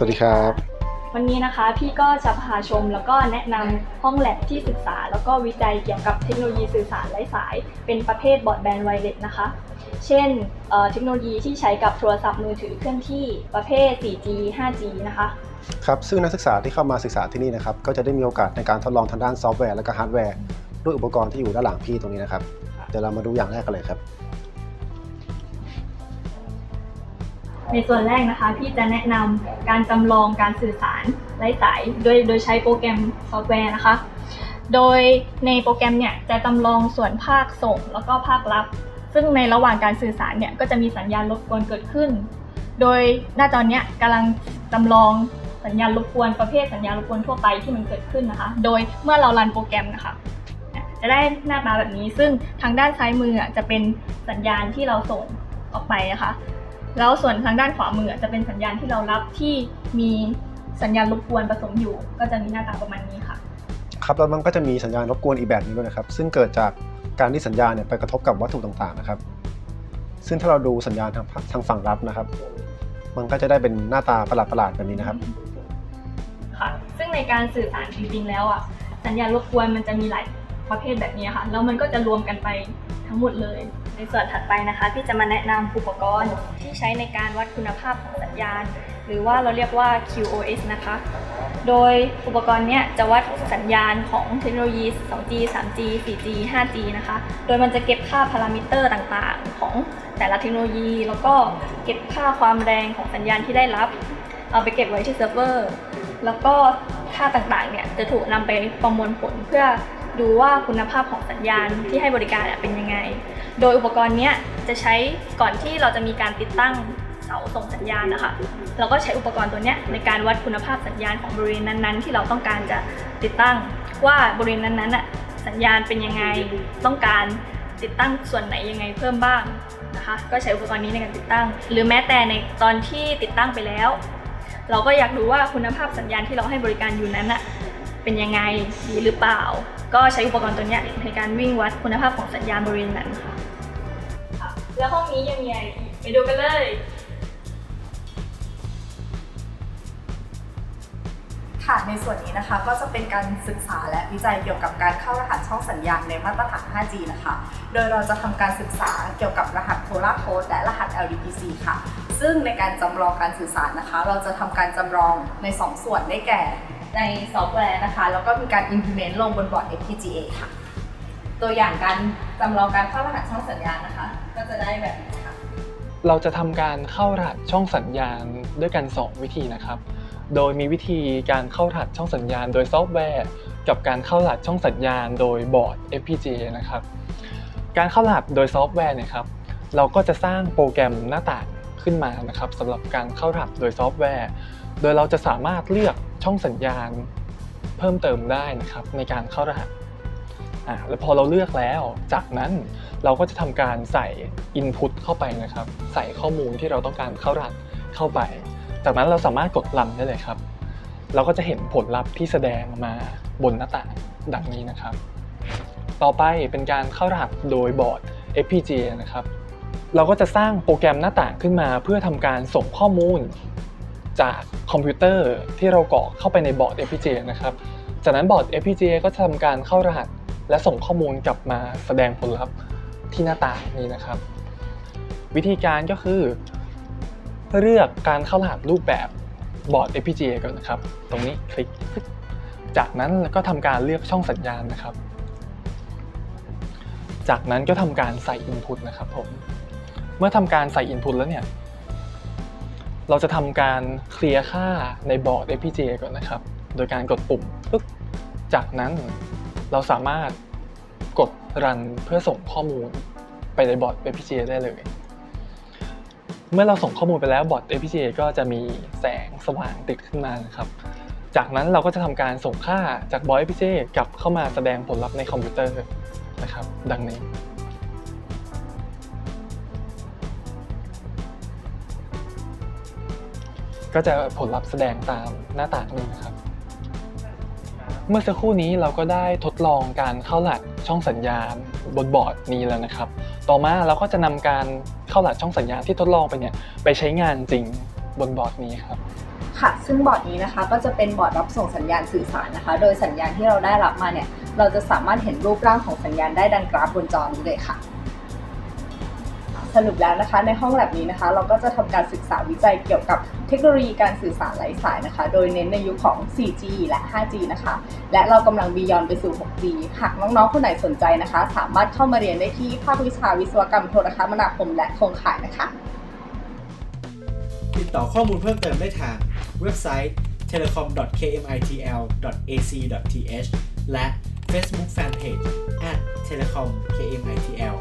สวัสดีครับ วันนี้นะคะพี่ก็จะพาชมแล้วก็แนะนำห้องแลบที่ศึกษา แล้วก็วิจัยเกี่ยวกับเทคโนโลยีสื่อสารไร้สาย เป็นประเภทบอร์ดแบนด์ไวเลสนะคะ เช่นเอ่อเทคโนโลยีที่ใช้กับโทรศัพท์มือถือเคลื่อนที่ประเภท 4G 5G นะคะ ครับซึ่งนักศึกษาที่เข้ามาศึกษาที่นี่นะครับก็จะได้มีโอกาสในการทดลองทางด้านซอฟต์แวร์และก็ฮาร์ดแวร์ด้วยอุปกรณ์ที่อยู่ด้านหลังพี่ตรงนี้นะครับเดี๋ยวเรามาดูอย่างแรกกันเลยครับ ในส่วนแรกนะคะ พี่จะแนะนำการจำลองการสื่อสารไร้สายโดยโดยใช้โปรแกรมซอฟต์แวร์นะคะ โดยในโปรแกรมเนี่ยจะจำลองส่วนภาคส่งแล้วก็ภาครับ ซึ่งในระหว่างการสื่อสารเนี่ยก็จะมีสัญญาณรบกวนเกิดขึ้น โดยหน้าจอเนี้ยกำลังจำลองสัญญาณรบกวนประเภทสัญญาณรบกวนทั่วไปที่มันเกิดขึ้นนะคะ โดยเมื่อเรารันโปรแกรมนะคะจะได้หน้าตาแบบนี้ ซึ่งทางด้านซ้ายมืออะจะเป็นสัญญาณที่เราส่งออกไปนะคะ แล้วส่วนทางด้านขวามืออะจะเป็นสัญญาณที่เรารับที่มีสัญญาณรบกวนผสมอยู่ ก็จะมีหน้าตาประมาณนี้ค่ะ ครับแล้วมันก็จะมีสัญญาณรบกวนอีกแบบหนึงด้วยนะครับ ซึ่งเกิดจากการที่สัญญาณเนี่ยไปกระทบกับวัตถุต่างๆนะครับ ซึ่งถ้าเราดูสัญญาณทางทางฝั่งรับนะครับ มันก็จะได้เป็นหน้าตาประหลาดๆแบบนี้นะครับค่ะซึ่งในการสื่อสารจริงๆแล้วอะสัญญาณรบกวนมันจะมีหลายประเภทแบบนี้ค่ะแล้วมันก็จะรวมกันไป ทั้งหมดเลย ในส่วนถัดไปนะคะพี่จะมาแนะนำอุปกรณ์ที่ใช้ในการวัดคุณภาพของสัญญาณ หรือว่าเราเรียกว่า QoS นะคะ โดยอุปกรณ์เนี้ยจะวัดสัญญาณของเทคโนโลยี 2G 3G 4G 5G นะคะ โดยมันจะเก็บค่าพารามิเตอร์ต่างๆ ของแต่ละเทคโนโลยี แล้วก็เก็บค่าความแรงของสัญญาณที่ได้รับ เอาไปเก็บไว้ที่เซิร์ฟเวอร์ แล้วก็ค่าต่างๆเนี่ยจะถูกนำไปประมวลผลเพื่อ ดูว่าคุณภาพของสัญญาณที่ให้บริการเป็นยังไง โดยอุปกรณ์นี้จะใช้ก่อนที่เราจะมีการติดตั้งเสาส่งสัญญาณนะคะ เราก็ใช้อุปกรณ์ตัวนี้ในการวัดคุณภาพสัญญาณของบริเวณนั้นๆ ที่เราต้องการจะติดตั้ง ว่าบริเวณนั้นๆสัญญาณเป็นยังไง ต้องการติดตั้งส่วนไหนยังไงเพิ่มบ้างนะคะ ก็ใช้อุปกรณ์นี้ในการติดตั้ง หรือแม้แต่ในตอนที่ติดตั้งไปแล้ว เราก็อยากดูว่าคุณภาพสัญญาณที่เราให้บริการอยู่นั้นอะเป็นยังไงดีหรือเปล่า ก็ใช้อุปกรณ์ตัวเนี้ยในการวิ่งวัดคุณภาพของสัญญาณบริเวณนั้นค่ะค่ะแล้วห้องนี้ยังมีอะไรอีกไปดูกันเลยค่ะในส่วนนี้นะคะก็จะเป็นการศึกษาและวิจัยเกี่ยวกับการเข้ารหัสช่องสัญญาณในมาตรฐาน 5G นะคะ โดยเราจะทำการศึกษาเกี่ยวกับรหัส Polar Code และรหัส LDPC ค่ะ ซึ่งในการจำลองการสื่อสารนะคะ เราจะทำการจำลองใน 2 ส่วนได้แก่ ในซอฟต์แวร์นะคะ แล้วก็มีการ implement ลงบนบอร์ด FPGA ค่ะ ตัวอย่างการจำลองการเข้ารหัสช่องสัญญาณนะคะ ก็จะได้แบบนี้ค่ะ เราจะทำการเข้ารหัสช่องสัญญาณด้วยกัน 2 วิธีนะครับ โดยมีวิธีการเข้ารหัสช่องสัญญาณ โดยซอฟต์แวร์ กับการเข้ารหัสช่องสัญญาณ โดยบอร์ด FPGA นะครับ การเข้ารหัสโดยซอฟต์แวร์เนี่ยครับ เราก็จะสร้างโปรแกรมหน้าต่างขึ้นมานะครับสำหรับการเข้ารหัสโดยซอฟต์แวร์ โดยเราจะสามารถเลือก ช่องสัญญาณเพิ่มเติมได้นะครับในการเข้ารหัสอ่าแล้วพอเราเลือกแล้ว จากนั้นเราก็จะทำการใส่ Input เข้าไปนะครับ ใส่ข้อมูลที่เราต้องการเข้ารหัสเข้าไป จากนั้นเราสามารถกดรันได้เลยครับ เราก็จะเห็นผลลัพธ์ที่แสดงมาบนหน้าต่างดังนี้นะครับ ต่อไปเป็นการเข้ารหัสโดยบอร์ด FPGA นะครับ เราก็จะสร้างโปรแกรมหน้าต่างขึ้นมา เพื่อทำการส่งข้อมูล จากคอมพิวเตอร์ที่เรากรอกเข้าไปในบอร์ด FPGA นะครับ จากนั้นบอร์ด FPGA ก็จะทำการเข้ารหัส และส่งข้อมูลกลับมาแสดงผลลัพธ์ที่หน้าต่างนี้นะครับ วิธีการก็คือ เลือกการเข้ารหัสรูปแบบบอร์ด FPGA ก่อนนะครับ ตรงนี้คลิก จากนั้นก็ทำการเลือกช่องสัญญาณนะครับ จากนั้นก็ทำการใส่ Input นะครับผม เมื่อทำการใส่ Input แล้วเนี่ย เราจะทำการเคลียร์ค่าในบอร์ด FPGA ก่อนนะครับ โดยการกดปุ่มปึ๊บจากนั้นเราสามารถกดรันเพื่อส่งข้อมูลไปในบอร์ด FPGA ได้เลย เมื่อเราส่งข้อมูลไปแล้วบอร์ด FPGA ก็จะมีแสงสว่างติดขึ้นมานะครับ จากนั้นเราก็จะทำการส่งค่าจากบอร์ด FPGA กลับเข้ามาแสดงผลลัพธ์ในคอมพิวเตอร์นะครับ ดังนี้ ก็จะผลลัพธ์แสดงตามหน้าต่างนี้นะครับ เมื่อสักครู่นี้เราก็ได้ทดลองการเข้ารหัสช่องสัญญาณบนบอร์ดนี้แล้วนะครับ ต่อมาเราก็จะนำการเข้ารหัสช่องสัญญาณที่ทดลองไปเนี่ยไปใช้งานจริงบนบอร์ดนี้ครับค่ะ ซึ่งบอร์ดนี้นะคะก็จะเป็นบอร์ดรับส่งสัญญาณสื่อสารนะคะ โดยสัญญาณที่เราได้รับมาเนี่ย เราจะสามารถเห็นรูปร่างของสัญญาณได้ดังกราฟบนจอนี้เลยค่ะ สรุปแล้วนะคะ ในห้องแลบนี้นะคะ เราก็จะทำการศึกษาวิจัยเกี่ยวกับเทคโนโลยีการสื่อสารไร้สายนะคะ โดยเน้นในยุคของ 4G และ 5G นะคะ และเรากำลังบียอนไปสู่ 6G หากน้องๆ คนไหนสนใจนะคะ สามารถเข้ามาเรียนได้ที่ภาควิชาวิศวกรรมโทรคมนาคมและโครงข่ายนะคะ ติดต่อข้อมูลเพิ่มเติมได้ทางเว็บไซต์ telecom.kmitl.ac.th และ Facebook Fanpage @telecomkmitl